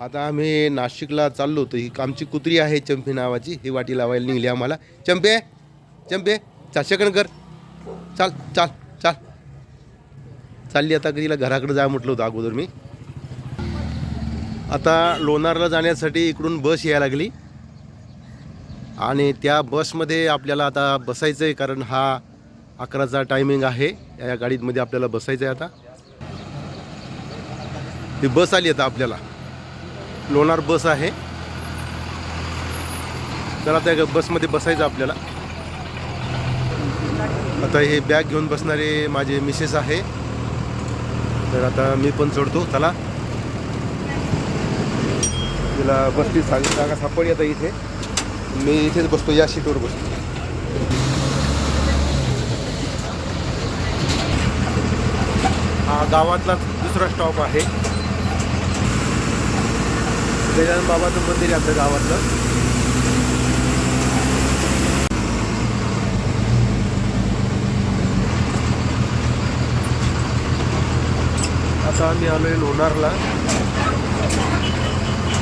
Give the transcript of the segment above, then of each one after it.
आता आम्ही नाशिकला चाललो होतो. ही आमची कुत्री आहे चंपी नावाची. ही वाटी लावायला निघली आम्हाला. चंपे चंपे चाल कर. चाल चाल चाल. चालली आता तिला घराकडे जा म्हटलं होतं अगोदर मी. आता लोणारला जाण्यासाठी इकडून बस यायला लागली. आणि त्या बसमध्ये आपल्याला आता बसायचं आहे कारण हा अकराचा टायमिंग आहे. या गाडीमध्ये आपल्याला बसायचं आहे आता. ही बस आली आता आपल्याला. लोणार बस आहे. चला आता बसमध्ये बसायचं आपल्याला. आता हे बॅग घेऊन बसणारे माझे मिसेस आहे. तर आता मी पण चढतो. चला. तिला बसली चांगली जागा सापडली आता इथे. मी इथेच बसतो या सीटवर बसतो. हा गावातला दुसरा स्टॉप आहे. गजानन बाबाचं मंदिर आहे आमच्या गावातलं. आता आम्ही आलोय लोणारला.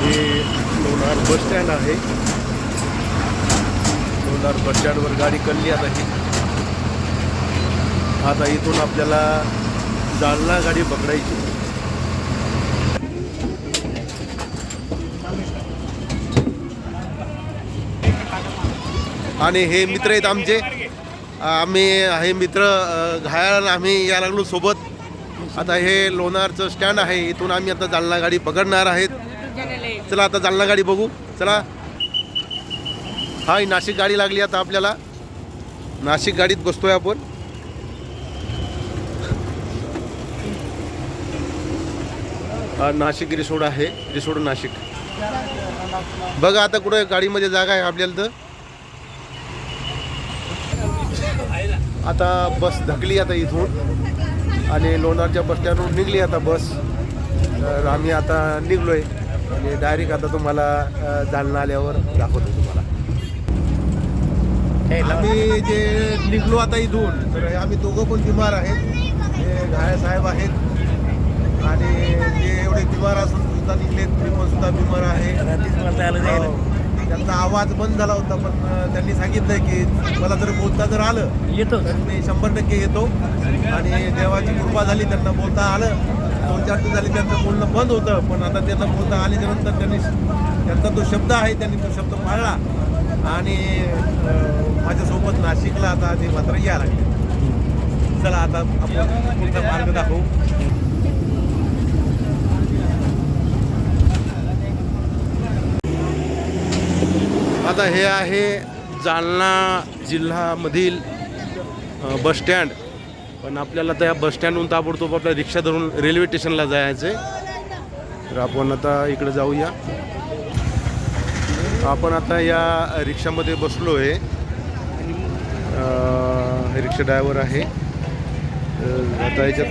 हे लोणार बस स्टँड आहे. लोणार बस स्टँडवर गाडी कल्ली आता ही. आता इथून आपल्याला जालना गाडी पकडायची. आणि हे मित्र आहेत आमचे. आम्ही हे मित्र अ, घायाळ आम्ही या लागलो सोबत. आता हे लोणारचं स्टँड आहे. इथून आम्ही आता जालना गाडी पकडणार आहेत. चला आता जालना गाडी बघू. चला. हा ही नाशिक गाडी लागली आता आपल्याला. नाशिक गाडीत बसतोय आपण. हा नाशिक रिसोड आहे. रिसोड नाशिक. बघा आता कुठं गाडीमध्ये जागा आहे आपल्याला तर. आता बस धकली आता इथून. आणि लोणारच्या बस स्टँडवर निघली आता बस. तर आम्ही आता निघलोय. आणि डायरेक्ट आता तुम्हाला जालना आल्यावर दाखवतो तुम्हाला. आम्ही जे निघलो आता इथून तर आम्ही दोघं पण बिमार आहेत. हे घाया साहेब आहेत. आणि जे एवढे बिमार असून सुद्धा निघलेत मी पण सुद्धा बिमार आहे. त्यांचा आवाज बंद झाला होता पण त्यांनी सांगितलं की मला जर बोलता जर आलं येतो तर मी शंभर टक्के येतो. आणि देवाची कृपा झाली त्यांना बोलता आलं. दोन चार दिवस झाले त्यांचं बोलणं बंद होतं पण आता त्यांना बोलता आल्याच्यानंतर त्यांनी त्यांचा तो शब्द आहे त्यांनी तो शब्द पाळला. आणि माझ्यासोबत नाशिकला आता ते मात्र यायला लागले. चला आता आपण पुढचा मार्ग दाखवू. आता हे आहे जालना जिल्हामधील बसस्टँड बस स्टँड. पण आपल्याला त्या बस स्टँडहून ताबडतोब आपल्या रिक्षा धरून रेल्वे स्टेशनला जायचं आहे तर आपण आता इकडे जाऊया. आपण आता या रिक्षामध्ये बसलो आहे रिक्षा ड्रायव्हर आहे. आता याच्यात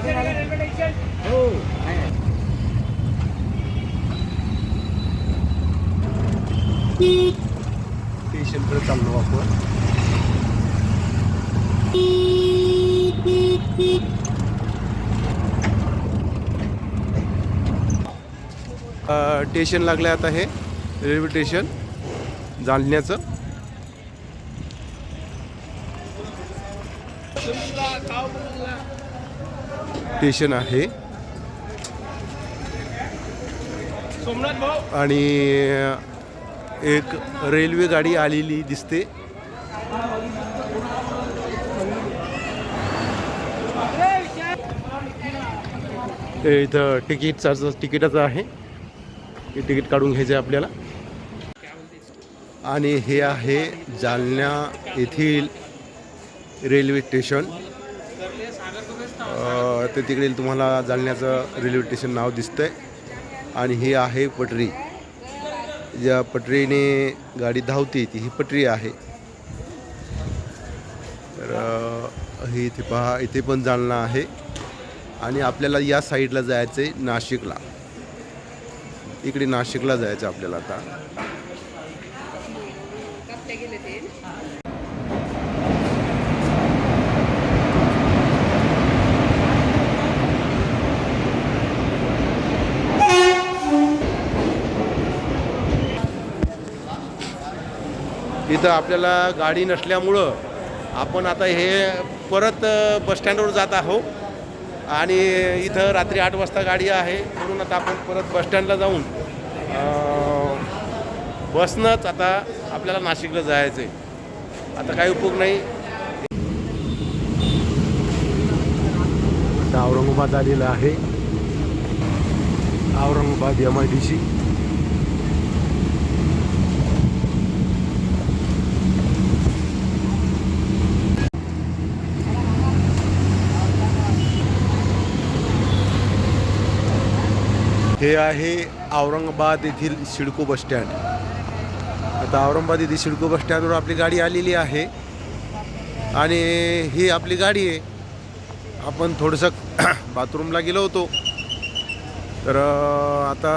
स्टेशनकडे चाललो आपण. स्टेशन लागलं आता हे रेल्वे स्टेशन जालन्याचं. स्टेशन आहे. आणि एक रेल्वे गाडी आलेली दिसते. इथं तिकीटचा तिकिटाचं आहे. हे तिकीट काढून घ्यायचं आहे आपल्याला. आणि हे आहे जालना येथील रेल्वे स्टेशन. ते तिकडे तुम्हाला जालन्याचं रेल्वे स्टेशन नाव दिसतंय. आणि ही आहे पटरी. ज्या पटरीने गाडी धावते ती ही पटरी आहे. तर ही हे इथे पहा इथे पण जालना आहे. आणि आपल्याला या साईडला जायचं आहे नाशिकला. इकडे नाशिकला जायचं आपल्याला आता. इथं आपल्याला गाडी नसल्यामुळं आपण आता हे परत बसस्टँडवर जात आहोत. आणि इथं रात्री आठ वाजता गाडी आहे. म्हणून आता आपण परत बसस्टँडला जाऊन बसनंच आता आपल्याला नाशिकला जायचं आहे. आता काही उपयोग नाही. आता औरंगाबाद आलेलं आहे. Aurangabad M I D C हे आहे औरंगाबाद येथील सिडको बसस्टँड आता औरंगाबाद येथील सिडको बसस्टँडवर आपली गाडी आलेली आहे. आणि ही आपली गाडी आहे. आपण थोडंसं बाथरूमला गेलो होतो. तर आता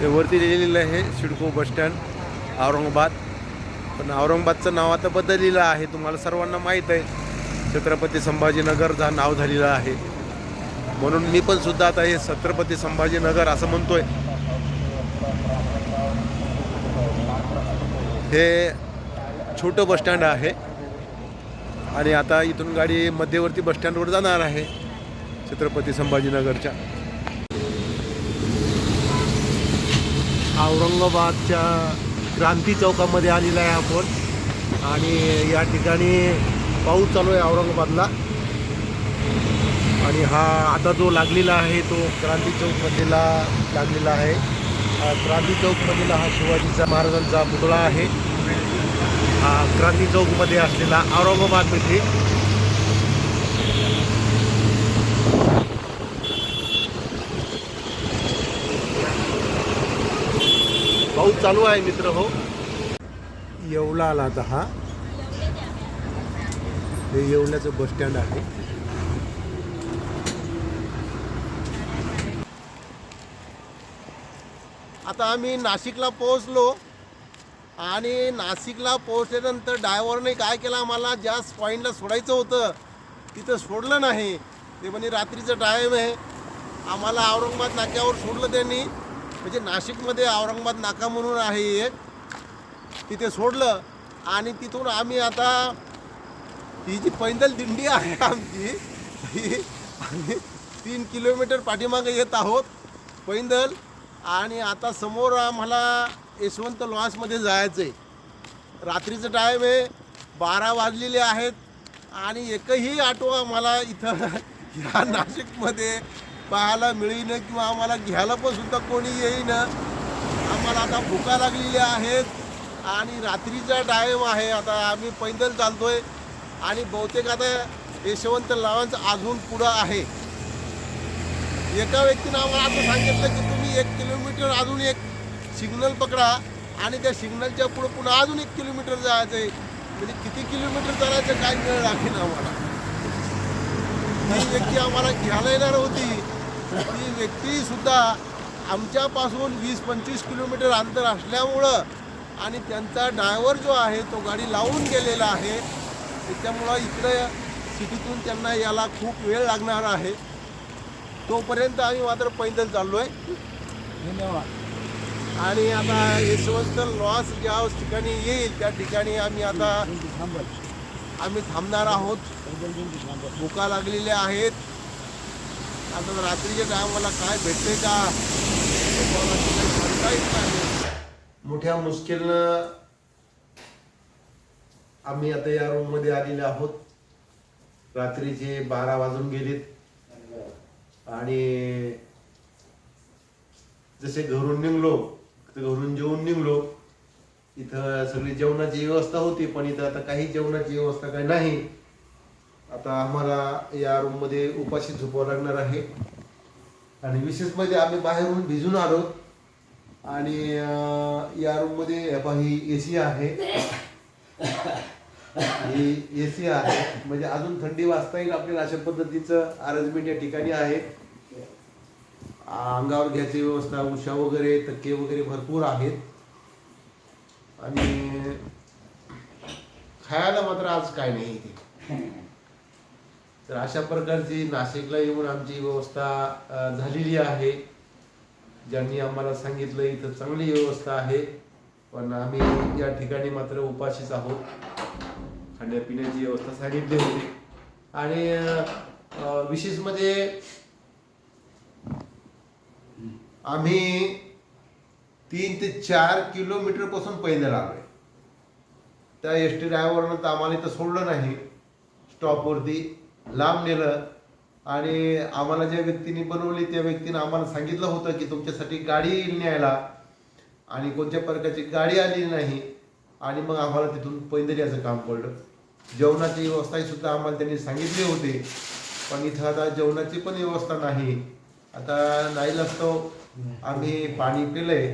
ते वरती लिहिलेलं आहे सिडको बसस्टँड औरंगाबाद. पण औरंगाबादचं नाव आता बदललेलं आहे. तुम्हाला सर्वांना माहीत आहे छत्रपती संभाजीनगर जा नाव झालेलं आहे. म्हणून मी पण सुद्धा आता हे छत्रपती संभाजीनगर असं म्हणतोय. हे छोटं बसस्टँड आहे. आणि आता इथून गाडी मध्यवर्ती बसस्टँडवर जाणार आहे छत्रपती संभाजीनगरच्या. औरंगाबादच्या क्रांती चौकामध्ये आलेला आहे आपण आणि या ठिकाणी पाऊस चालू आहे औरंगाबादला. आणि हा आता जो लागलेला आहे तो क्रांती चौकमधीला लागलेला आहे. क्रांती चौकमधला हा शिवाजीचा महाराजांचा पुतळा आहे. हा क्रांती चौकमध्ये असलेला औरंगाबादमध्ये पाऊस चालू आहे मित्र हो. येवला आला आता हा. हे येवल्याचं बस स्टँड आहे. आता आम्ही नाशिकला पोहोचलो आणि नाशिकला पोहोचल्यानंतर ड्रायव्हरने काय केलं आम्हाला? ज्या पॉईंटला सोडायचं होतं तिथं सोडलं नाही. ते म्हणे रात्रीचं टाईम आहे. आम्हाला औरंगाबाद नाक्यावर सोडलं त्यांनी. म्हणजे नाशिकमध्ये औरंगाबाद नाका म्हणून आहे एक. तिथे सोडलं आणि तिथून आम्ही आता ही जी पैदल दिंडी आहे आमची ही आम्ही तीन किलोमीटर पाठीमागे येत आहोत पैदल. आणि आता समोर आम्हाला यशवंत लॉन्समध्ये जायचं आहे रात्रीचं टाईम आहे बारा वाजलेले आहेत आणि एकही आटो आम्हाला इथं ह्या नाशिकमध्ये पाहायला मिळेन किंवा आम्हाला घ्यायला पण सुद्धा कोणी येईन. आम्हाला आता भुका लागलेल्या आहेत. आणि रात्रीचा टाईम आहे. आता आम्ही पैदल चालतोय. आणि बहुतेक आता यशवंत लावांचं अजून पुढं आहे. एका व्यक्तीनं आम्हाला असं सांगितलं की तुम्ही एक किलोमीटर अजून एक सिग्नल पकडा. आणि त्या सिग्नलच्या पुढं पुन्हा अजून एक किलोमीटर जायचं आहे. म्हणजे किती किलोमीटर चालायचं काय वेळ लागेल आम्हाला. ती व्यक्ती आम्हाला घ्यायला येणार होती. ती व्यक्ती सुद्धा आमच्यापासून वीस पंचवीस किलोमीटर अंतर असल्यामुळं आणि त्यांचा ड्रायव्हर जो आहे तो गाडी लावून गेलेला आहे. त्याच्यामुळं इकडे सिटीतून त्यांना याला खूप वेळ लागणार आहे. तोपर्यंत आम्ही मात्र पैदल चाललो आहे आणि आता यशवंत लॉस ज्या ठिकाणी येईल त्या ठिकाणी आम्ही आता आम्ही थांबणार आहोत. भुका लागलेल्या आहेत. आता रात्रीच्या टायमाला काय भेटते का? सांगता येत नाही. मोठ्या मुश्किलनं आम्ही आता या रूममध्ये आलेले आहोत. रात्रीचे बारा वाजून गेलेत. आणि जसे घरून निघलो घरून जेवून निघलो इथं सगळी जेवणाची व्यवस्था होती पण इथं आता काही जेवणाची व्यवस्था काही नाही. आता आम्हाला या रूममध्ये उपाशी झोपावं लागणार आहे. आणि विशेष म्हणजे आम्ही बाहेरून भिजून आलो. आणि या रूममध्ये ही ए सी आहे. ही एसी आहे. म्हणजे अजून थंडी वाजता येईल आपल्याला अशा पद्धतीचं अरेंजमेंट या ठिकाणी आहे. अंगावर घ्यायची व्यवस्था उषा वगैरे तक्के वगैरे भरपूर आहेत. आणि खायला मात्र आज काय नाही इथे. तर अशा प्रकारची नाशिकला येऊन आमची व्यवस्था झालेली आहे. ज्यांनी आम्हाला सांगितलं इथं चांगली व्यवस्था आहे. पण आम्ही या ठिकाणी मात्र उपाशीच आहोत. खाण्यापिण्याची व्यवस्था सांगितली होती. आणि विशेष म्हणजे आम्ही तीन ते चार किलोमीटरपासून पैदल आलोय त्या एस टी ड्रायव्हरनं तर आम्हाला इथं सोडलं नाही. स्टॉपवरती लांब नेलं आणि आम्हाला ज्या व्यक्तीने बनवली त्या व्यक्तीनं आम्हाला सांगितलं होतं की तुमच्यासाठी गाडी येईल न्यायला आणि कोणत्या प्रकारची गाडी आली नाही आणि मग आम्हाला तिथून पैदल याचं काम पडलं. जेवणाची व्यवस्थाही सुद्धा आम्हाला त्यांनी सांगितली होती पण इथं आता जेवणाची पण व्यवस्था नाही. आता नाही लागतो आम्ही पाणी पिलंय.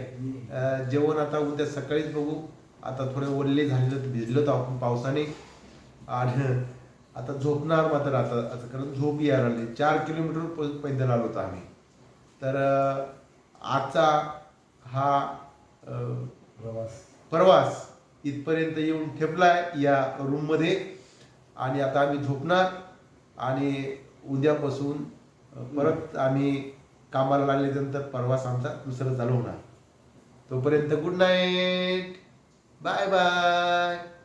जेवण आता उद्या सकाळीच बघू. आता थोडे ओरले झालेलं भिजलो तर आपण पावसाने. आणि आता झोपणार मात्र आता आता कारण झोप यायला लागली. चार किलोमीटर प- पैदल आलो होतो आम्ही. तर आजचा हा अं, प्रवास. इथपर्यंत येऊन ठेपलाय या रूममध्ये. आणि आता आम्ही झोपणार आणि उद्यापासून परत आम्ही कामाला लागल्यानंतर प्रवास आमचा दुसरा चालू होणार. तोपर्यंत गुड नाईट बाय बाय